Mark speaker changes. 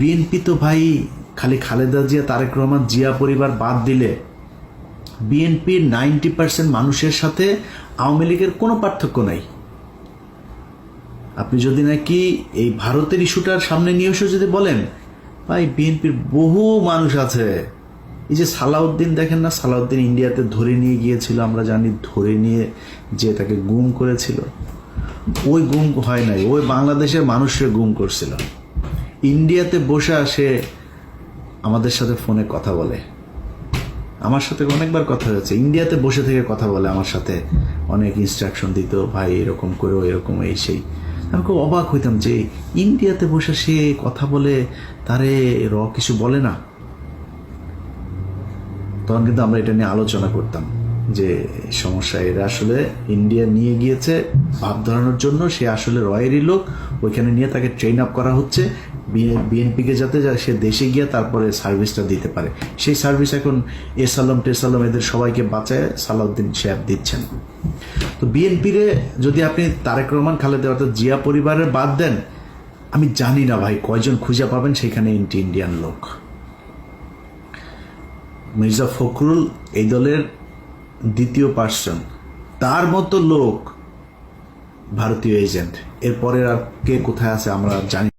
Speaker 1: BNP তো ভাই, খালি খালেদা জিয়া, তারেক রহমান, জিয়া পরিবার বাদ দিলে বিএনপির নাইনটি পার্সেন্ট মানুষের সাথে আওয়ামী লীগের কোনো পার্থক্য নাই। আপনি যদি নাকি এই ভারতের ইস্যুটার সামনে নিয়ে এসে যদি বলেন, ভাই, বিএনপির বহু মানুষ আছে। এই যে সালাউদ্দিন, দেখেন না, সালাউদ্দিন ইন্ডিয়াতে ধরে নিয়ে গিয়েছিল, আমরা জানি, ধরে নিয়ে যে তাকে গুম করেছিল। ওই গুম হয় নাই, ওই বাংলাদেশের মানুষের গুম করছিল। ইন্ডিয়াতে বসে সে আমাদের সাথে ফোনে কথা বলে। আমার সাথে অনেকবার কথা হয়েছে। ইন্ডিয়াতে বসে থেকে কথা বলে আমার সাথে। অনেক ইনস্ট্রাকশন দিত, ভাই, এরকম করো, এরকম এই সেই। আমি খুব অবাক হইতাম যে ইন্ডিয়াতে বসে সে কথা বলে, তারে র কিছু বলে না। তখন কিন্তু আমরা এটা নিয়ে আলোচনা করতাম। যে সমস্যা, এরা আসলে ইন্ডিয়া নিয়ে গিয়েছে ভাব ধরানোর জন্য। সে আসলে রয়েরই লোক। ওইখানে নিয়ে তাকে ট্রেন আপ করা হচ্ছে। বিএনপিকে যাতে সে দেশে গিয়ে তারপরে সার্ভিসটা দিতে পারে। সেই সার্ভিস এখন এসাল্লাম টেসাল্লাম এদের সবাইকে বাঁচায়, সালাউদ্দিন সাহেব দিচ্ছেন। তো বিএনপিরে যদি আপনি তারেক রহমান, খালেদা, অর্থাৎ জিয়া পরিবারের বাদ দেন, আমি জানি না ভাই কয়জন খুঁজে পাবেন সেখানে ইন্টি ইন্ডিয়ান লোক। মির্জা ফখরুল এই দলের দ্বিতীয় পার্সন তার মতো লোক ভারতীয় এজেন্ট এরপরে আর কে কোথায় আছে আমরা জানি